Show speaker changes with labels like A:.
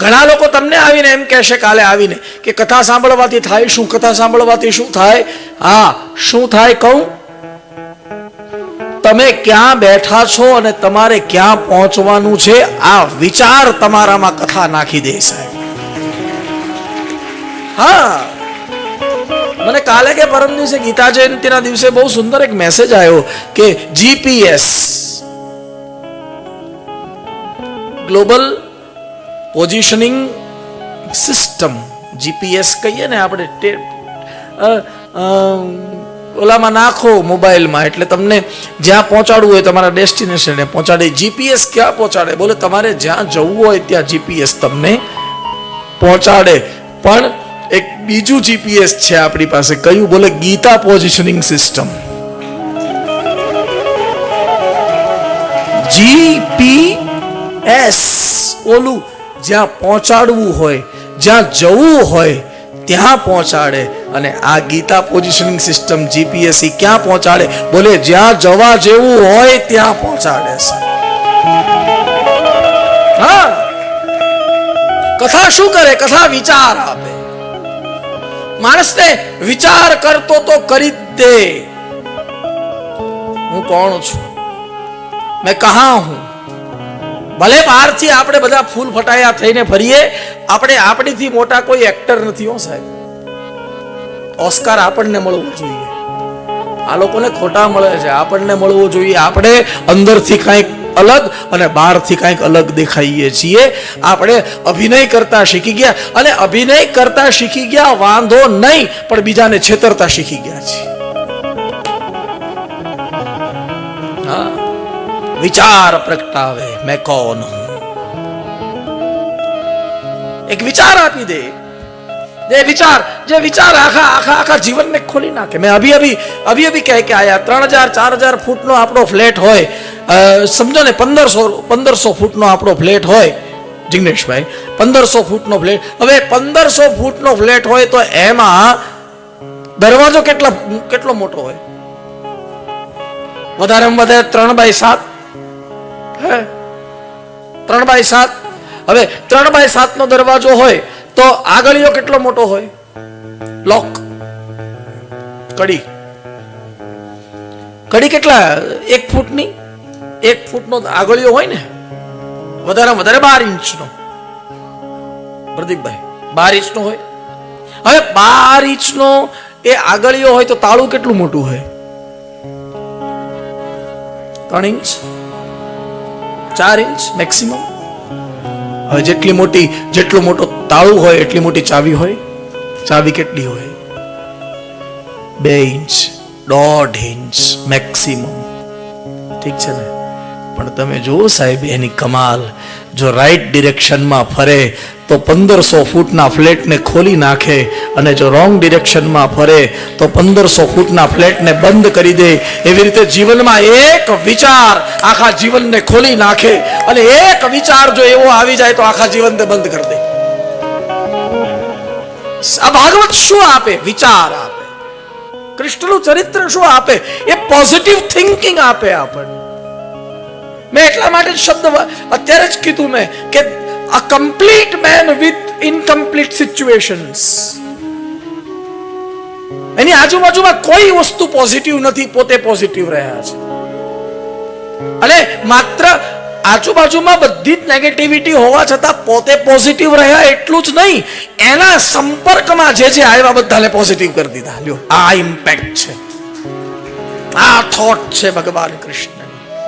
A: ઘણા લોકો તમને આવીને એમ કહેશે, કાલે આવીને, કે કથા સાંભળવાથી થાય, શું કથા સાંભળવાથી શું થાય? હા, શું થાય કહું? તમે ક્યાં બેઠા છો અને તમારે ક્યાં પહોંચવાનું છે? આ વિચાર તમારામાં કથા નાખી દે સાહેબ. હા. મને કાલે કે પરમ દિવસે ગીતા જયંતિના દિવસે બહુ સુંદર એક મેસેજ આવ્યો કે GPS global positioning system GPS કહીએ ને આપણે ઓલામાં નાખો મોબાઈલમાં, એટલે તમને જ્યાં પહોંચાડવું હોય તમારા ડેસ્ટિનેશને પહોંચાડે. જીપીએસ ક્યાં પહોંચાડે? બોલે તમારે જ્યાં જવું હોય ત્યાં જીપીએસ તમને પહોંચાડે. પણ એક બીજું જીપીએસ છે આપણી પાસે, કયું? બોલે ગીતા પોઝિશનિંગ સિસ્ટમ જીપીએસ ઓલું જ્યાં પહોંચાડવું હોય, જ્યાં જવું હોય, ત્યાં પહોંચાડે. અને આ ગીતા પોઝિશનિંગ સિસ્ટમ જીપીએસસી ક્યાં પહોંચાડે? બોલે, જ્યાં જવા જેવું હોય, ત્યાં પહોંચાડે હા. કથા શું કરે? કથા વિચાર આપે. માણસને વિચાર કરતો તો કરી દે. હું કોણ છું? મેં કહા હું? ભલે બહારથી આપણે બધા ફૂલ ફટાયા થઈને ફરીએ, આપણે આપણીથી મોટા કોઈ એક્ટર નથી હો સાહેબ. ઓસ્કાર આપણને મળવું જોઈએ. આ લોકોને ખોટા મળે છે. આપણને મળવું જોઈએ. આપણે અંદરથી કાંઈક અલગ અને બહારથી કાંઈક અલગ દેખાઈએ છીએ. આપણે અભિનય કરતા શીખી ગયા અને અભિનય કરતા શીખી ગયા વાંધો નહીં, પણ બીજાને છેતરતા શીખી ગયા છીએ. હા. વિચાર પ્રગટાવે મેં કોણ હું એક વિચાર આપી દે જે વિચાર જે વિચાર આખા આખા આખા જીવનને ખોલી નાખે મેં અભી અભી અભી અભી કહે કે આયા ત્રણ હજાર ચાર હજાર ફૂટનો આપણો ફ્લેટ હોય અ, સમજો ને પંદરસો પંદરસો ફૂટનો આપણો ફ્લેટ હોય જિગ્નેશભાઈ પંદરસો ફૂટનો ફ્લેટ હવે પંદરસો ફૂટનો ફ્લેટ હોય તો એમાં દરવાજો કેટલા કેટલો મોટો હોય વધારેમાં વધારે ત્રણ બાય સાત હે? ત્રણ બાય સાત? હવે ત્રણ બાય સાત નો દરવાજો હોય તો આગળીયો કેટલો મોટો હોય? લોક કડી. કડી કેટલા? એક ફૂટની? એક ફૂટનો આગળિયો હોય ને? વધારે વધારે બાર ઇંચનો. પ્રદીપભાઈ, બાર ઇંચનો હોય. હવે બાર ઇંચનો એ આગળિયો હોય તો તાળું કેટલું મોટું હોય? ત્રણ ઇંચ. ચાર ઇંચ મેક્સિમમ હવે જેટલી મોટી, જેટલો મોટો તાળું હોય, એટલી મોટી ચાવી હોય. ચાવી કેટલી હોય? બે ઇંચ દોઢ ઇંચ મેક્સિમમ ઠીક છે ને? પણ તમે જુઓ સાહેબ, એની કમાલ. જો રાઈટ ડિરેક્શનમાં ફરે, તો પંદરસો ફૂટના ફ્લેટને ખોલી નાખે અને જો રોંગ ડિરેક્શનમાં ફરે, તો પંદરસો ફૂટના ફ્લેટને બંધ કરી દે. એવી રીતે જીવનમાં એક વિચાર આખા જીવનને ખોલી નાખે અને એક વિચાર જો એવો આવી જાય, તો આખા જીવનને બંધ કરી દે. આ ભાગવત શું આપે? વિચાર આપે. કૃષ્ણનું ચરિત્ર શું આપે? એ પોઝિટિવ થિંકિંગ આપે આપણને. મેં એટલા માટે જ શબ્દ વા- અત્યારે જ કીધું મેં કે a complete man with incomplete situations એની આજુબાજુમાં કોઈ વસ્તુ પોઝિટિવ નથી પોતે પોઝિટિવ રહ્યા છે અને માત્ર આજુબાજુમાં બધી જ નેગેટિવિટી હોવા છતાં પોતે પોઝિટિવ રહ્યા એટલું જ નહીં એના સંપર્કમાં જે જે આવ્યા બધાને પોઝિટિવ કરી દીધા લ્યો આ ઇમ્પેક્ટ છે આ થોટ છે ભગવાન કૃષ્ણ